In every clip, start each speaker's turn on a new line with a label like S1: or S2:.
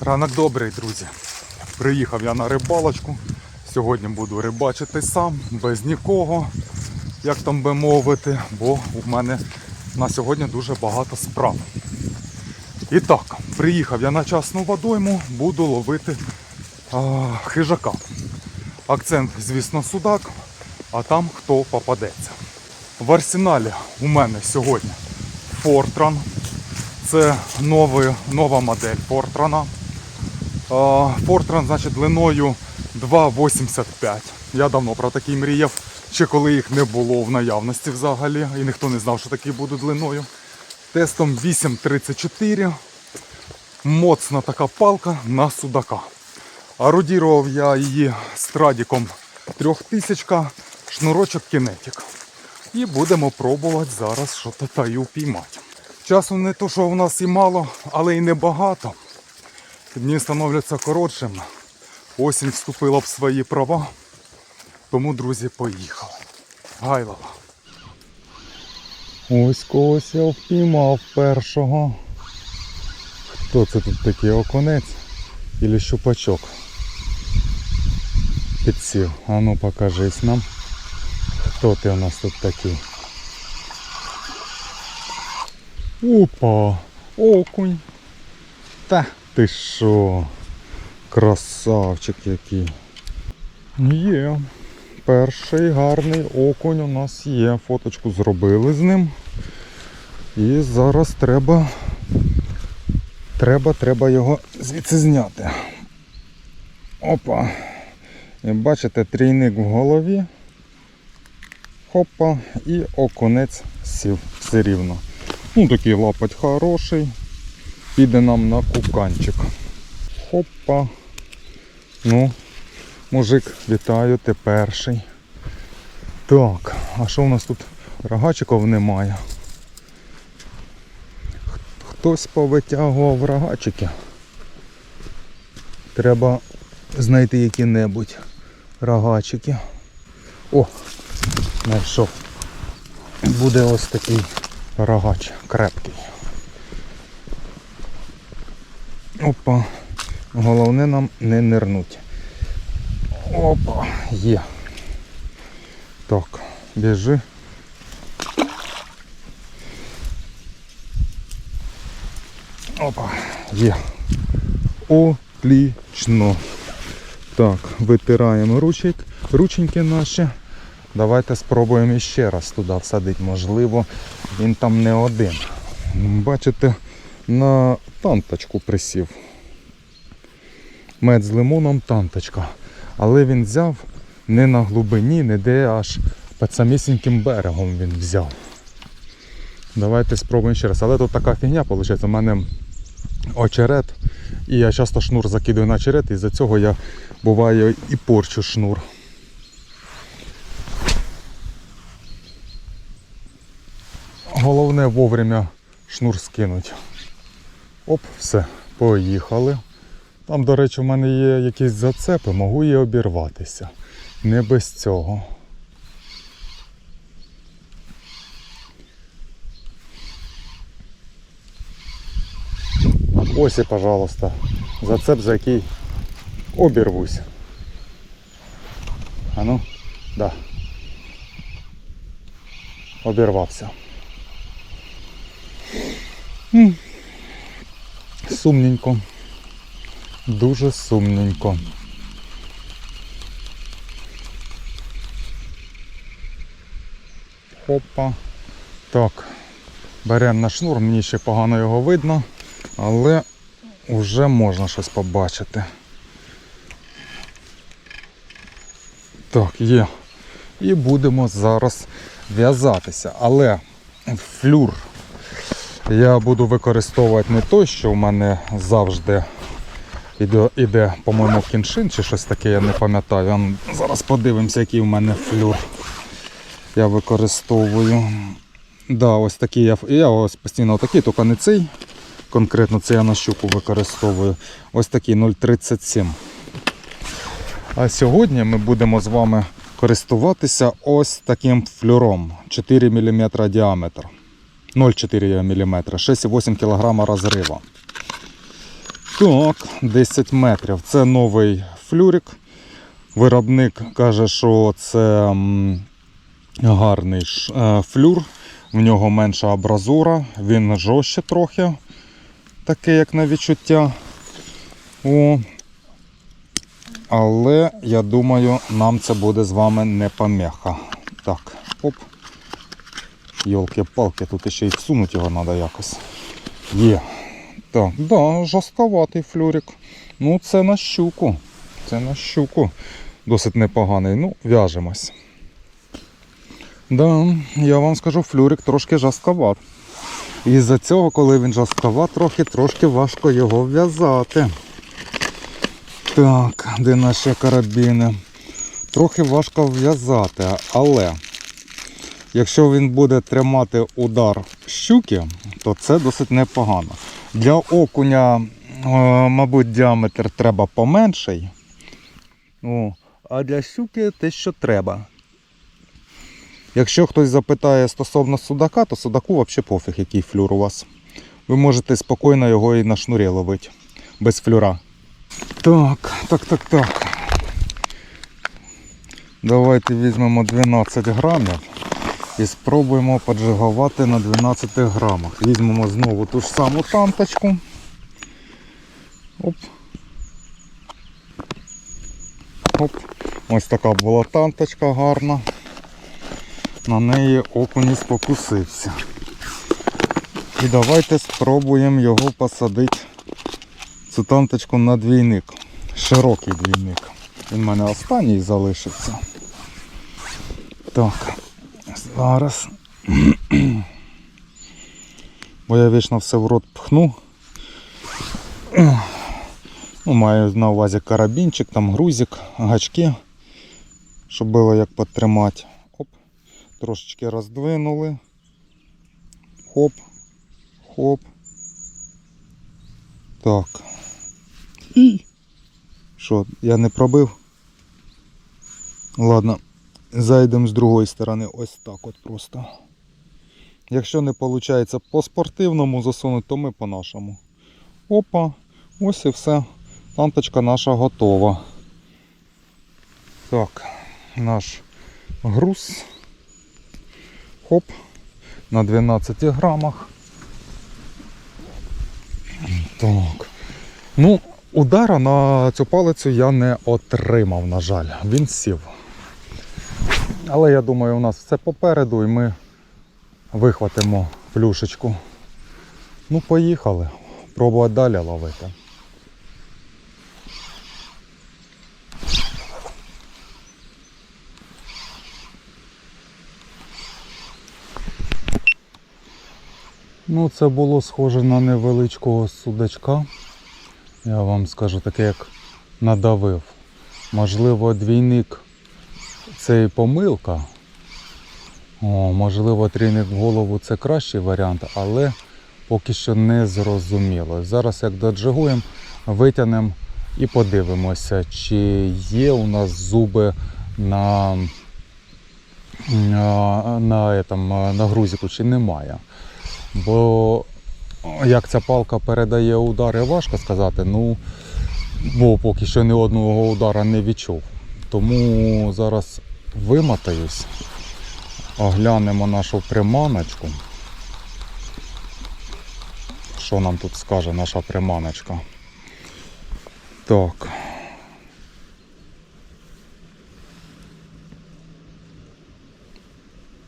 S1: Ранок добрий, друзі. Приїхав я на рибалочку. Сьогодні буду рибачити сам, без нікого, як там би мовити, бо у мене на сьогодні дуже багато справ. І так, приїхав я на частну водойму, буду ловити а, хижака. Акцент, звісно, судак, а там хто попадеться. В арсеналі у мене сьогодні Фортран. Це новий, нова модель Фортрана. Фортран, значить, длиною 2,85. Я давно про такий мріяв, ще коли їх не було в наявності взагалі, і ніхто не знав, що такі будуть длиною. Тестом 8,34. Моцна така палка на судака. Орудірував я її страдіком 3000, шнурочок кінетик. І будемо пробувати зараз що то та й упіймати. Часу не то, що у нас і мало, але й небагато. Дні становляться коротшими. Осінь вступила в свої права. Тому, друзі, поїхали. Гайлова. Ось когось я впіймав першого. Хто це тут такий оконець? Ілі щупачок? Підсів. А ну покажись нам. Хто ти у нас тут такий? Опа! Окунь! Та ти що? Красавчик який. Є. Перший гарний окунь у нас є. Фоточку зробили з ним. І зараз треба. Треба, треба його звідси зняти. Опа. І бачите, трійник в голові. Хопа, і окунець сів все рівно. Ну такий лапать хороший. Піде нам на куканчик. Хопа. Ну, мужик, вітаю, ти перший. Так, а що у нас тут? Рогачиків немає. Хтось повитягував рогачики. Треба знайти які-небудь рогачики. О, знайшов. Буде ось такий рогач крепкий. Опа. Головне нам не нирнуть. Опа, є. Так, біжи. Опа, є. Отлично. Так, витираємо ручек, рученьки наші. Давайте спробуємо іще раз туди всадити. Можливо, він там не один. Бачите, на танточку присів. Мед з лимоном танточка. Але він взяв не на глибині, не де аж під самісіньким берегом він взяв. Давайте спробуємо ще раз. Але тут така фігня, виходить, у мене очерет. І я часто шнур закидую на очерет, і за цього я буває і порчу шнур. Головне вовремя шнур скинуть. Оп, все, поїхали. Там, до речі, в мене є якісь зацепи, можу і обірватися. Не без цього. Ось і, пожалуйста, зацеп, за який обірвусь. А ну, да. Обірвався. Сумненько. Дуже сумненько. Опа. Так. Беремо на шнур, мені ще погано його видно, але вже можна щось побачити. Так, є. І будемо зараз в'язатися. Але флюр я буду використовувати не той, що в мене завжди іде, іде по-моєму, кіншин чи щось таке, я не пам'ятаю. Зараз подивимося, який в мене флюр я використовую. Да, ось такий я, я ось постійно такий, тільки не цей. Конкретно це я на щуку використовую. Ось такий 0,37. А сьогодні ми будемо з вами користуватися ось таким флюром 4 мм діаметр. 0,4 мм, 6,8 кг розрива. Так, 10 метрів. Це новий флюрик. Виробник каже, що це гарний е, флюр. В нього менша абразура, він жорстче трохи, таке як на відчуття. О. Але я думаю, нам це буде з вами не помеха. Так, оп. Йолки-палки, тут ще й всунути його треба якось. Є. Так, да, жорстковатий флюрик. Ну, це на щуку. Це на щуку. Досить непоганий. Ну, в'яжемось. Да, я вам скажу, флюрик трошки жорстковат. І з-за цього, коли він жорстковат, трохи трошки важко його в'язати. Так, де наші карабіни? Трохи важко в'язати, але якщо він буде тримати удар щуки, то це досить непогано. Для окуня, е, мабуть, діаметр треба поменший. О, а для щуки те, що треба. Якщо хтось запитає стосовно судака, то судаку взагалі пофіг, який флюр у вас. Ви можете спокійно його і на шнурі ловити. Без флюра. Так, так, так, так. Давайте візьмемо 12 грамів і спробуємо поджигувати на 12 грамах. Візьмемо знову ту ж саму танточку. Оп. Оп. Ось така була танточка гарна. На неї окунь спокусився. І давайте спробуємо його посадити, цю танточку на двійник. Широкий двійник. Він в мене останній залишився. Так, зараз. Бо я вічно все в рот пхну. Ну, маю на увазі карабінчик, там грузик, гачки, щоб було як підтримати. Оп. Трошечки роздвинули. Хоп, хоп. Так. Що, я не пробив? Ладно, зайдемо з другої сторони. Ось так от просто. Якщо не виходить по спортивному засунути, то ми по нашому. Опа, ось і все. Танточка наша готова. Так, наш груз. Хоп, на 12 грамах. Так. Ну, удара на цю палицю я не отримав, на жаль. Він сів. Але я думаю, у нас все попереду і ми вихватимо плюшечку. Ну, поїхали. Пробувати далі ловити. Ну, це було схоже на невеличкого судачка. Я вам скажу таке, як надавив. Можливо, двійник це помилка. О, можливо, трійник в голову це кращий варіант, але поки що не зрозуміло. Зараз як доджигуємо, витягнемо і подивимося, чи є у нас зуби на, на, на, на грузику, чи немає. Бо як ця палка передає удари, важко сказати. Ну, бо поки що ні одного удара не відчув. Тому зараз вимотаюсь, оглянемо нашу приманочку. Що нам тут скаже наша приманочка? Так.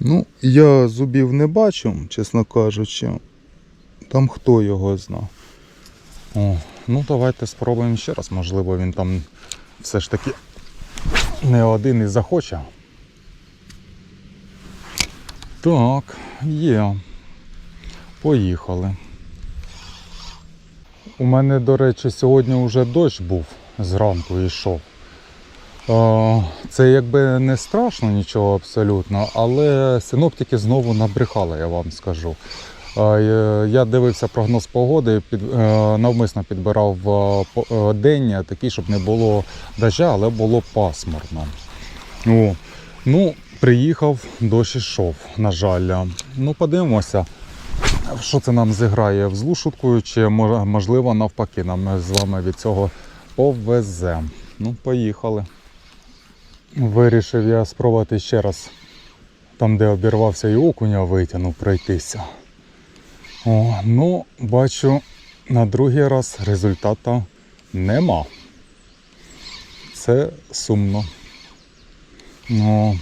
S1: Ну, я зубів не бачу, чесно кажучи. Там хто його зна. О, ну давайте спробуємо ще раз. Можливо, він там все ж таки не один і захоче. Так, є. Поїхали. У мене, до речі, сьогодні вже дощ був зранку йшов. Це якби не страшно нічого абсолютно, але синоптики знову набрехали, я вам скажу. Я дивився прогноз погоди, під, е, навмисно підбирав е, е, день такий, щоб не було дождя, але було пасмурно. О, ну, приїхав, дощ ішов, на жаль. Ну, подивимося. Що це нам зіграє в злу шуткою, чи можливо навпаки, нам з вами від цього повезе. Ну, поїхали. Вирішив я спробувати ще раз там, де обірвався і окуня витягнув пройтися. О, ну, бачу, на другий раз результату нема. Це сумно. Ну,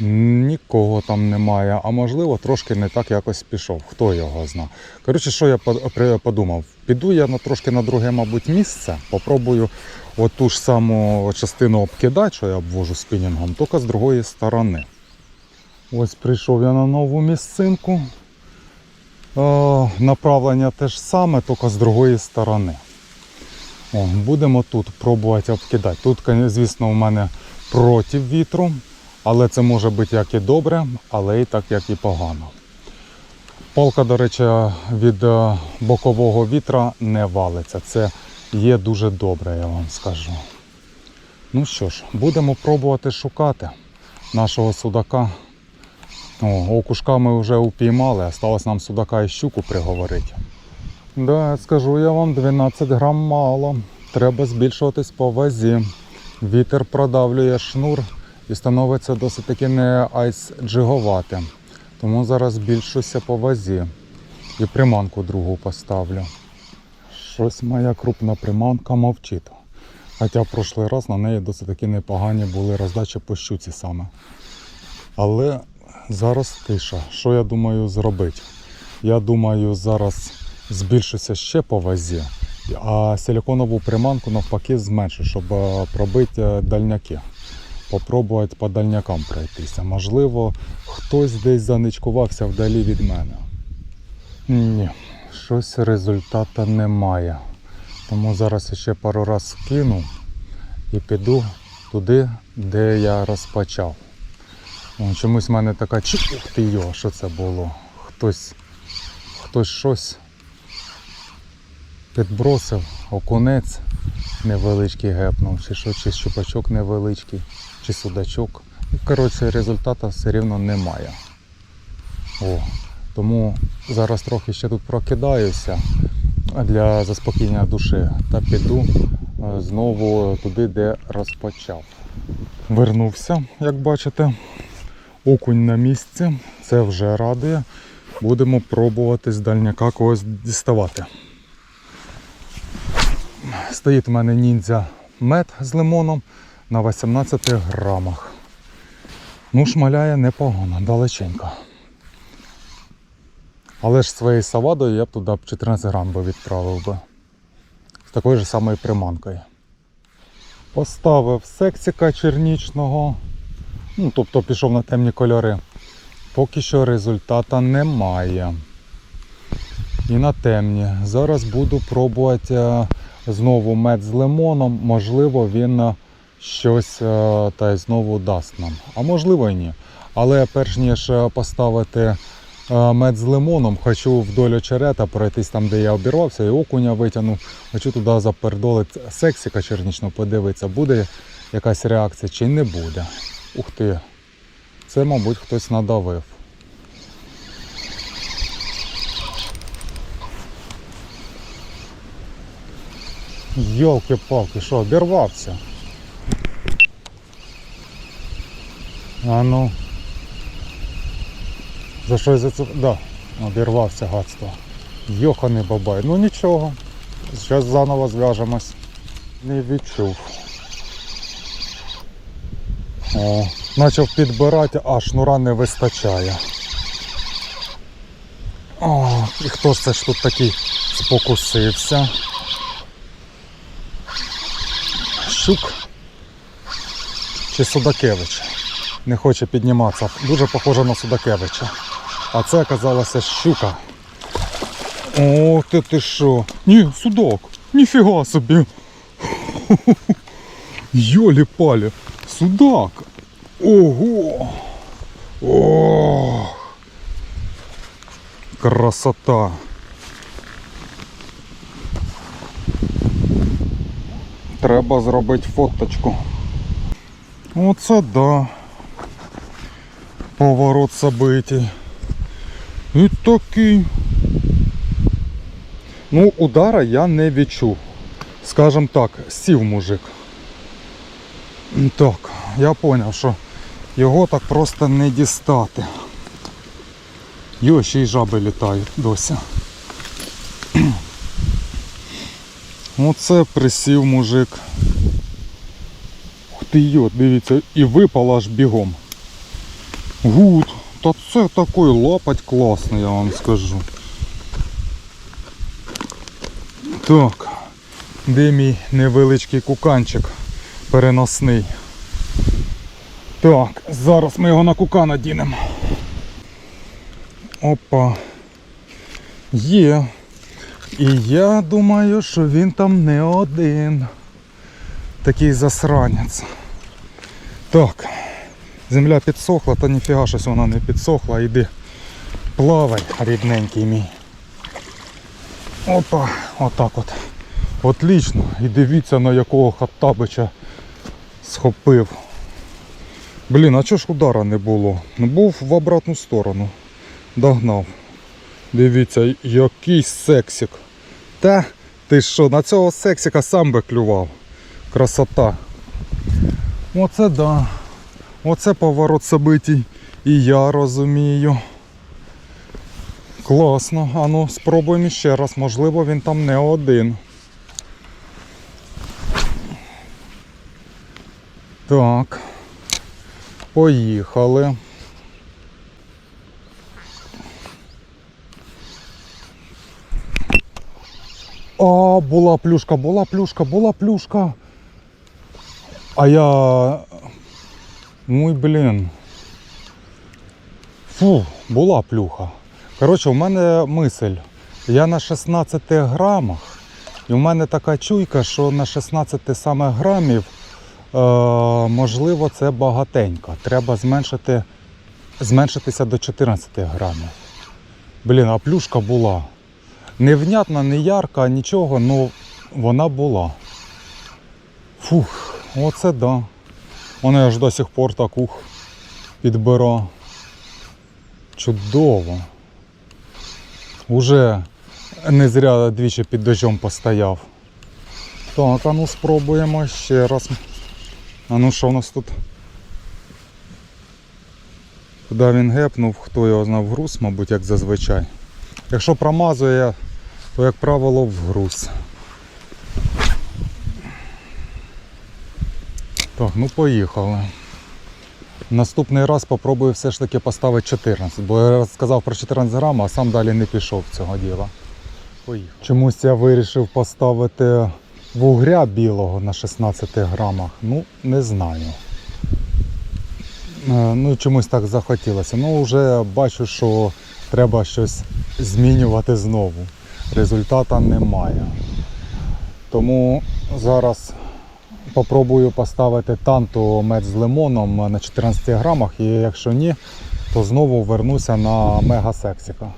S1: нікого там немає, а можливо трошки не так якось пішов. Хто його зна. Коротше, що я подумав? Піду я на трошки на друге, мабуть, місце, попробую оту ж саму частину обкидати, що я обвожу спінінгом, тільки з другої сторони. Ось прийшов я на нову місцинку. Направлення те ж саме, тільки з другої сторони. О, будемо тут пробувати обкидати. Тут, звісно, у мене проти вітру, але це може бути як і добре, але і так, як і погано. Палка, до речі, від е, бокового вітра не валиться. Це є дуже добре, я вам скажу. Ну що ж, будемо пробувати шукати нашого судака. О, окушка ми вже упіймали, осталось нам судака і щуку приговорити. Да, скажу я вам, 12 грам мало. Треба збільшуватись по вазі. Вітер продавлює шнур і становиться досить таки не айс джиговатим. Тому зараз збільшуся по вазі. І приманку другу поставлю. Щось моя крупна приманка мовчить. Хоча в прошлий раз на неї досить таки непогані були роздачі по щуці саме. Але зараз тиша. Що я думаю зробити? Я думаю, зараз збільшуся ще по вазі, а силиконову приманку навпаки зменшу, щоб е, пробити е, дальняки. Попробувати по дальнякам пройтися. Можливо, хтось десь заничкувався вдалі від мене. Ні, щось результату немає. Тому зараз ще пару раз кину і піду туди, де я розпочав. Чомусь в мене така ти йо, що це було? Хтось, хтось щось підбросив, окунець невеличкий гепнув, чи що, чи щупачок невеличкий, чи судачок. Ну, Коротше, результату все рівно немає. О, тому зараз трохи ще тут прокидаюся для заспокоєння душі та піду е, знову туди, де розпочав. Вернувся, як бачите. Окунь на місці, це вже радує. Будемо пробувати з дальняка когось діставати. Стоїть у мене ніндзя мед з лимоном на 18 грамах. Ну, шмаляє непогано, далеченько. Але ж своєю савадою я б туди б 14 грам би відправив би. З такою ж самою приманкою. Поставив сексіка чернічного. Ну, тобто пішов на темні кольори. Поки що результата немає. І на темні. Зараз буду пробувати е, знову мед з лимоном. Можливо, він е, щось е, та й знову дасть нам. А можливо і ні. Але перш ніж е, поставити е, мед з лимоном, хочу вдоль очерета пройтись там, де я обірвався, і окуня витягнув. Хочу туди запердолити сексіка чернічного, подивитися, буде якась реакція чи не буде. Ух ти. Це, мабуть, хтось надавив. Йолки-палки, що, обірвався? А ну. За що за це? Да, обірвався гадство. Йоханий бабай. Ну нічого. Зараз заново зв'яжемось. Не відчув. О, почав підбирати, а шнура не вистачає. О, і хто це ж тут такий спокусився? Щук чи Судакевич? Не хоче підніматися. Дуже похоже на Судакевича. А це оказалася щука. О, ти ти що? Ні, судак. Ніфіга собі. Йолі-палі. Судак. Ого. О. Красота. Треба зробити фоточку. Оце да. Поворот событий. І такий. Ну, удара я не відчув. Скажем так, сів мужик. Так, я зрозумів, що його так просто не дістати. Йо, ще й жаби літають досі. Оце присів мужик. Ух ти йо, дивіться, і випав аж бігом. Гуд, та це такий лапать класний, я вам скажу. Так, де мій невеличкий куканчик переносний. Так, зараз ми його на кука надінемо. Опа. Є. І я думаю, що він там не один. Такий засранець. Так. Земля підсохла, та ніфіга щось вона не підсохла. Іди плавай, рідненький мій. Опа, отак от. Отлично. І дивіться на якого хаттабича схопив. Блін, а чого ж удара не було? Ну був в обратну сторону. Догнав. Дивіться, який сексик. Та ти що, на цього сексика сам би клював. Красота. Оце да. Оце поворот событий. І я розумію. Класно. А ну спробуємо ще раз. Можливо він там не один. Так. Поїхали. А, була плюшка, була плюшка, була плюшка. А я. Ой, блін. Фу, була плюха. Коротше, у мене мисль. Я на 16 грамах. І в мене така чуйка, що на 16 саме грамів, е, можливо, це багатенько. Треба зменшити, зменшитися до 14 грамів. Блін, а плюшка була. Невнятна, не ярка, нічого, але вона була. Фух, оце да. Вона аж до сих пор так ух підбира. Чудово. Уже не зря двічі під дощом постояв. Так, а ну спробуємо ще раз. А ну що у нас тут? Куди він гепнув, хто його знав груз, мабуть, як зазвичай. Якщо промазує, то як правило в груз. Так, ну поїхали. Наступний раз спробую все ж таки поставити 14, бо я сказав про 14 грам, а сам далі не пішов цього діла. Поїхав. Чомусь я вирішив поставити вугря білого на 16 грамах. Ну, не знаю. Е, Ну, чомусь так захотілося. Ну, вже бачу, що треба щось змінювати знову. Результата немає. Тому зараз попробую поставити танту мед з лимоном на 14 грамах, і якщо ні, то знову вернуся на мегасексіка.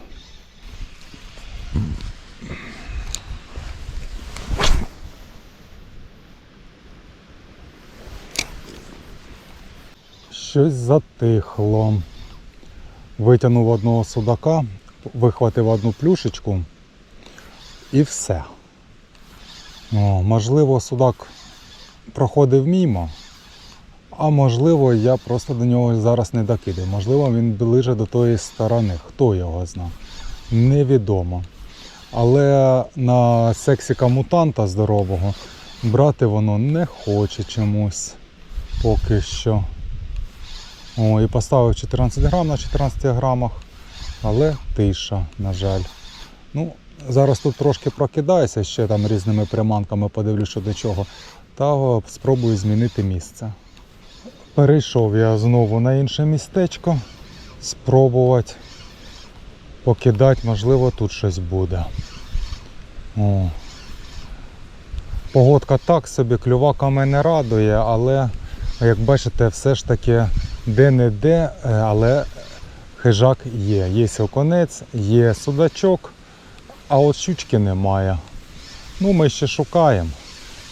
S1: Щось затихло. Витягнув одного судака, вихватив одну плюшечку і все. О, можливо, судак проходив мімо, а можливо, я просто до нього зараз не докидаю. Можливо, він ближе до тої сторони. Хто його знає? Невідомо. Але на сексіка мутанта здорового брати воно не хоче чомусь поки що. О, і поставив 14 грам на 14 грамах, але тиша, на жаль. Ну, Зараз тут трошки прокидаюся, ще там різними приманками подивлюсь, що до чого. Та спробую змінити місце. Перейшов я знову на інше містечко. Спробувати покидати, можливо, тут щось буде. О. Погодка так собі, клювака мене радує, але, як бачите, все ж таки де-не-де, е, але хижак є. Є оконець, є судачок, а от щучки немає. Ну, ми ще шукаємо.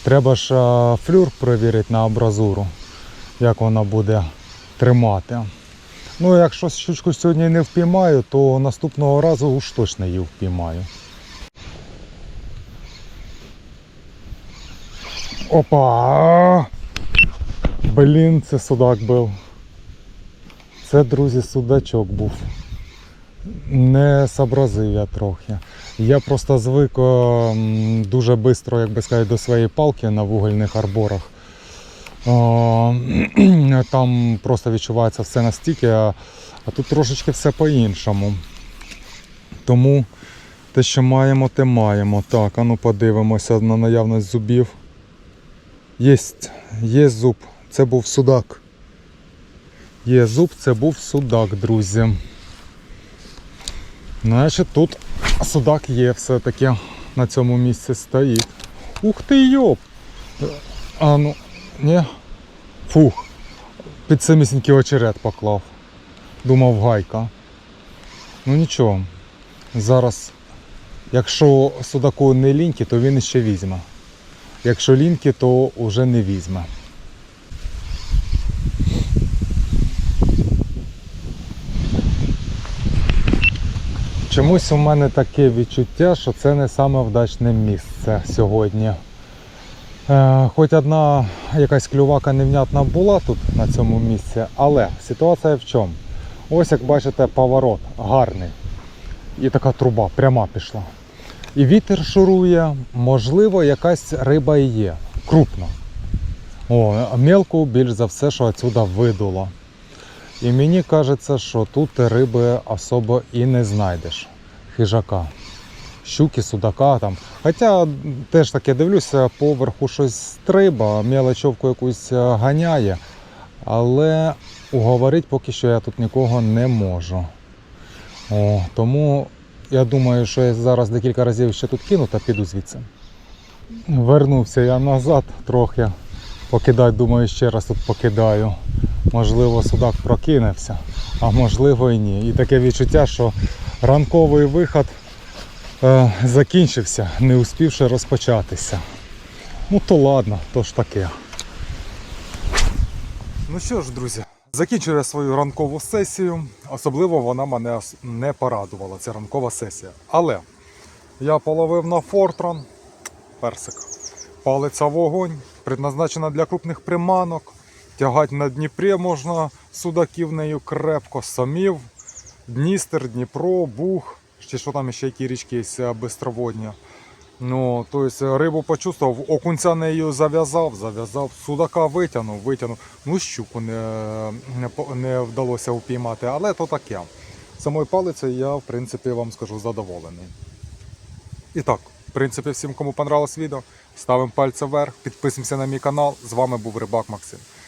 S1: Треба ж е, флюр перевірити на абразуру, як вона буде тримати. Ну, якщо щучку сьогодні не впіймаю, то наступного разу уж точно її впіймаю. Опа! Блін, це судак був. Це, друзі, судачок був. Не сообразив я трохи. Я просто звик дуже швидко, як би сказати, до своєї палки на вугільних арборах. Там просто відчувається все настільки, а, тут трошечки все по-іншому. Тому те, що маємо, те маємо. Так, а ну подивимося на наявність зубів. Єсть, є зуб. Це був судак. Є зуб, це був судак, друзі. Значить, тут судак є все-таки на цьому місці стоїть. Ух ти йоп! А ну, ні. Фух. Під самісінький очерет поклав. Думав гайка. Ну нічого. Зараз, якщо судаку не ліньки, то він іще візьме. Якщо ліньки, то вже не візьме. Чомусь у мене таке відчуття, що це не саме вдачне місце сьогодні. Е, хоч одна якась клювака невнятна була тут на цьому місці, але ситуація в чому? Ось як бачите, поворот гарний. І така труба пряма пішла. І вітер шурує, можливо, якась риба є. Крупна. О, мелку більш за все, що отсюда видуло. І мені кажеться, що тут риби особо і не знайдеш. Хижака. Щуки, судака там. Хоча теж таке дивлюся, поверху щось стриба, мелочовку якусь е, ганяє. Але уговорити поки що я тут нікого не можу. О, тому я думаю, що я зараз декілька разів ще тут кину та піду звідси. Вернувся я назад трохи. Покидати, думаю, ще раз тут покидаю. Можливо, судак прокинувся, а можливо і ні. І таке відчуття, що ранковий виход е, закінчився, не успівши розпочатися. Ну то ладно, то ж таке. Ну що ж, друзі, закінчую я свою ранкову сесію. Особливо вона мене не порадувала, ця ранкова сесія. Але я половив на фортран персик. Палиця вогонь, предназначена для крупних приманок. Тягати на Дніпрі можна судаків нею крепко, самів, Дністер, Дніпро, Буг, чи що там ще які річки є бистроводні. Ну, тобто рибу почувствував, окунця нею зав'язав, зав'язав, судака витягнув, витягнув. Ну, щуку не, не, не вдалося упіймати, але то таке. Самою палицею я, в принципі, вам скажу задоволений. І так, в принципі, всім, кому понравилось відео, ставимо пальці вверх, підписуємося на мій канал. З вами був Рибак Максим.